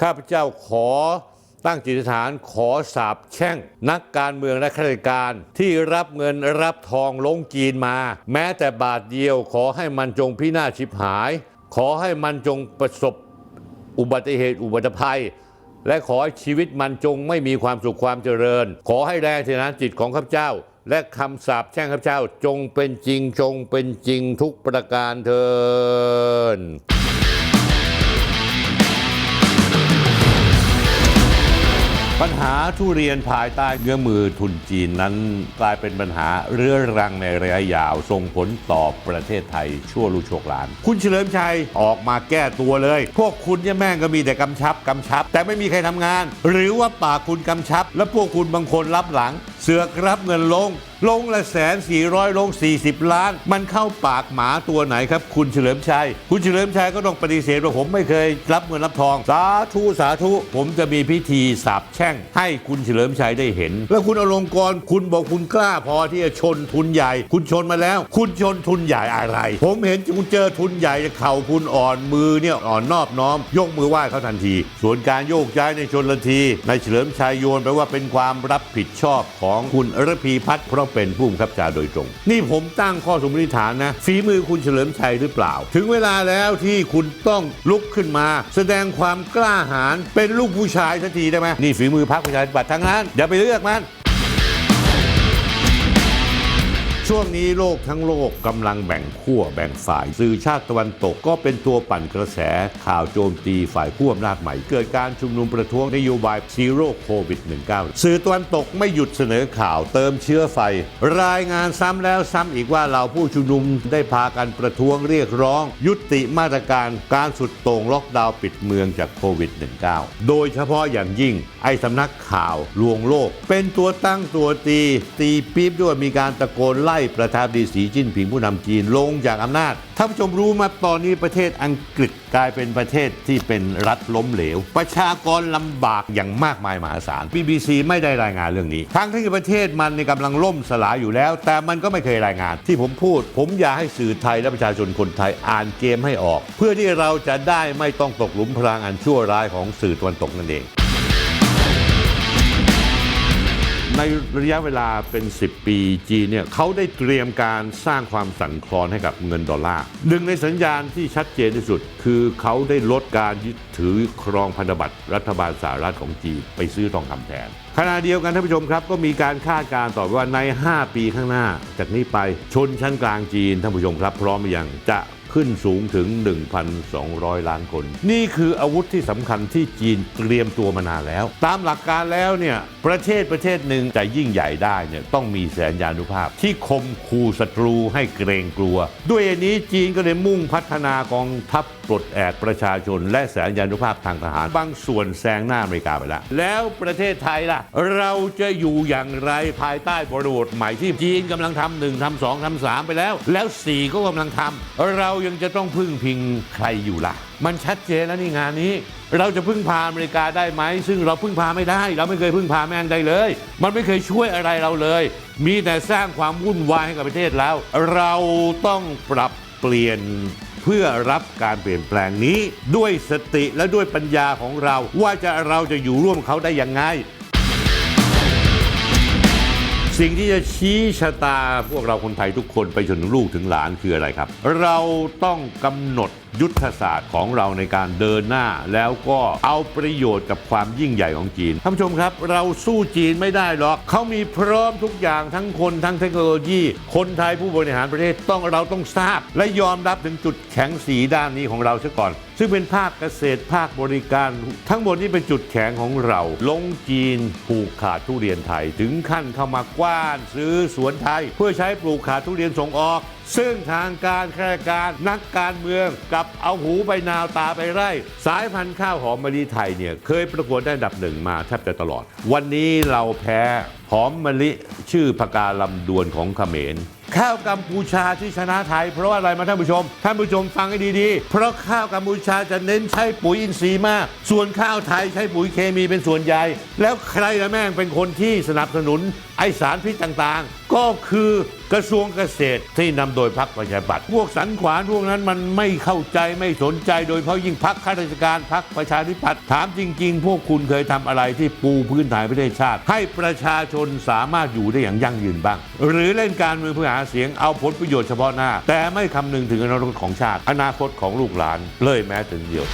ข้าพเจ้าขอตั้งจิตฐานขอสาบแช่ง นักการเมืองและข้าราชการที่รับเงินรับทองลงจีนมา แม้แต่บาทเดียวขอให้มันจงพินาศชิบหาย ขอให้มันจงประสบอุบัติเหตุอุบัติภัย และขอให้ชีวิตมันจงไม่มีความสุขความเจริญ ขอให้แรงเทนานจิตของข้าพเจ้า และคำสาปแช่งข้าพเจ้าจงเป็นจริงจงเป็นจริงทุกประการเทิน ปัญหาทุเรียนภายใต้เงื้อมือทุนจีนนั้นกลายเป็นปัญหาเรื้อรังในระยะยาว ส่งผลต่อประเทศไทยชั่วลูกโชกหลาน คุณเฉลิมชัยออกมาแก้ตัวเลย พวกคุณเนี่ยแม่งก็มีแต่กำชับกำชับ แต่ไม่มีใครทำงาน หรือว่าปากคุณกำชับ แล้วพวกคุณบางคนรับหลัง เสือกรับเงินลง ลงละแสนสี่ร้อยลง 40 ล้าน มันเข้าปากหมาตัวไหนครับ คุณเฉลิมชัย คุณเฉลิมชัยก็ต้องปฏิเสธว่าผมไม่เคยรับเงินรับทอง สาธุสาธุ ผมจะมีพิธีสาบแช่ง ให้คุณเฉลิมชัยได้เห็น แล้วคุณอลงกรคุณบอกคุณกล้าพอที่จะชนทุนใหญ่ คุณชนมาแล้ว คุณชนทุนใหญ่อะไร ผมเห็นคุณเจอทุนใหญ่เข่าคุณอ่อนมือเนี่ยอ่อนนอบน้อม ยกมือไหว้เขาทันที ส่วนการโยกย้ายในชนละทีนายเฉลิมชัยโยนไปว่าเป็นความรับผิดชอบของคุณระพีพัฒน์เพราะเป็นผู้บังคับการโดยตรง นี่ผมตั้งข้อสมมติฐานนะฝีมือคุณเฉลิมชัยหรือเปล่า ถึงเวลาแล้วที่คุณต้องลุกขึ้นมา แสดงความกล้าหาญเป็นลูกผู้ชายสักทีได้ไหมนี่ฝีมือพรรคประชาธิปัตย์ทั้งนั้นอย่าไปเลือกมัน ช่วงนี้โลกทั้งโลกกำลังแบ่งขั้วแบ่งฝ่าย สื่อชาติตะวันตกก็เป็นตัวปั่นกระแสข่าวโจมตีฝ่ายขั้วอำนาจใหม่ เกิดการชุมนุมประท้วงนโยบายซีโร่โควิด -19 สื่อตะวันตกไม่หยุดเสนอข่าวเติมเชื้อไฟ รายงานซ้ำแล้วซ้ำอีกว่าเราผู้ชุมนุมได้พากันประท้วงเรียกร้อง ยุติมาตรการการสุดโต่งล็อกดาวน์ปิดเมืองจากโควิด -19 โดยเฉพาะอย่างยิ่งไอ้สำนักข่าวลวงโลก เป็นตัวตั้งตัวตีตีปี๊บด้วยมีการตะโกนไล่ประธานาธิบดีสีจิ้นผิงผู้นำจีนลงจากอำนาจท่านผู้ชมรู้มาตอนนี้ประเทศอังกฤษกลายเป็นประเทศที่เป็นรัฐล้มเหลว ประชากรลำบากอย่างมากมายมหาศาล BBC ไม่ได้รายงานเรื่องนี้ ทั้งที่ประเทศมันในกำลังล่มสลายอยู่แล้ว แต่มันก็ไม่เคยรายงาน ที่ผมพูด ผมอยากให้สื่อไทยและประชาชนคนไทยอ่านเกมให้ออก เพื่อที่เราจะได้ไม่ต้องตกหลุมพรางอันชั่วร้ายของสื่อตะวันตกนั่นเอง ในระยะเวลาเป็น 10 ปีจีเนี่ยเขาได้เตรียมการสร้างความสั่นคลอนให้กับเงินดอลลาร์หนึ่งในสัญญาณที่ชัดเจนที่สุด คือเขาได้ลดการยึดถือครองพันธบัตรรัฐบาลสหรัฐของจีนไปซื้อทองคำแทนขณะเดียวกันท่านผู้ชมครับ ก็มีการคาดการณ์ต่อว่าใน 5 ปีข้างหน้า จากนี้ไปชนชั้นกลางจีนท่านผู้ชมครับ พร้อมหรือยังจะ ขึ้นสูงถึง 1,200 ล้านคน นี่คืออาวุธที่สำคัญที่จีนเตรียมตัวมานานแล้ว ตามหลักการแล้วเนี่ยประเทศประเทศหนึ่งจะยิ่งใหญ่ได้เนี่ยต้องมีแสนยานุภาพ ที่คมคูศัตรูให้เกรงกลัว ด้วยอันนี้จีนก็เลยมุ่งพัฒนากองทัพปลดแอกประชาชน และแสนยานุภาพทางทหาร บางส่วนแซงหน้าอเมริกาไปแล้วแล้วประเทศไทยล่ะ เราจะอยู่อย่างไรภายใต้บริบทใหม่ที่จีนกำลังทำหนึ่งทำสองทำสามไปแล้ว แล้วสี่ก็กำลังทำเรายังจะต้องพึ่งพิงใครอยู่ล่ะ มันชัดเจนแล้วนี่งานนี้ เราจะพึ่งพาอเมริกาได้ไหม ซึ่งเราพึ่งพาไม่ได้ เราไม่เคยพึ่งพาแม่งได้เลย มันไม่เคยช่วยอะไรเราเลย มีแต่สร้างความวุ่นวายให้กับประเทศแล้ว เราต้องปรับเปลี่ยนเพื่อรับการเปลี่ยนแปลงนี้ ด้วยสติและด้วยปัญญาของเรา ว่าจะเราจะอยู่ร่วมเขาได้ยังไง สิ่งที่จะชี้ชะตาพวกเราคนไทยทุกคนไปจนถึงลูกถึงหลานคืออะไรครับ เราต้องกำหนดยุทธศาสตร์ของเราในการเดินหน้า แล้วก็เอาประโยชน์กับความยิ่งใหญ่ของจีนท่านผู้ชมครับ เราสู้จีนไม่ได้หรอกเขามีพร้อมทุกอย่างทั้งคนทั้งเทคโนโลยี คนไทยผู้บริหารประเทศต้องเราต้องทราบ และยอมรับถึงจุดแข็งสีด้านนี้ของเราซะก่อน ซึ่งเป็นภาคเกษตรภาคบริการ ทั้งหมดนี้เป็นจุดแข็งของเรา ลงจีนผูกขาดทุเรียนไทย ถึงขั้นเข้ามากว้านซื้อสวนไทย เพื่อใช้ปลูกขาดทุเรียนส่งออก ซึ่งทางการข้าราชการนักการเมืองกับเอาหูไปนาวตาไปไร่ สายพันธุ์ข้าวหอมมะลิไทยเนี่ยเคยประกวดได้อันดับหนึ่งมาแทบจะตลอด วันนี้เราแพ้หอมมะลิชื่อพกาลำดวนของเขมรข้าวกัมพูชาที่ชนะไทย เพราะว่าอะไรมาท่านผู้ชม ท่านผู้ชมฟังให้ดีๆ เพราะข้าวกัมพูชาจะเน้นใช้ปุ๋ยอินทรีย์มาก ส่วนข้าวไทยใช้ปุ๋ยเคมีเป็นส่วนใหญ่ แล้วใครละแม่งเป็นคนที่สนับสนุน ไอสารพิษต่างๆ ก็คือกระทรวงเกษตรที่นำโดยพรรคประชาธิปัตย์พวกสันขวานพวกนั้นมันไม่เข้าใจไม่สนใจโดยเฉพาะยิ่งพรรคข้าราชการพรรคประชาธิปัตย์ถามจริง ๆ พวกคุณเคยทำอะไรที่ปูพื้นฐานประเทศชาติ ให้ประชาชนสามารถอยู่ได้อย่างยั่งยืนบ้าง หรือเล่นการเมืองเพื่อหาเสียงเอาผลประโยชน์เฉพาะหน้า แต่ไม่คำนึงถึงอนาคตของชาติ อนาคตของลูกหลานเลยแม้แต่นิดเดียว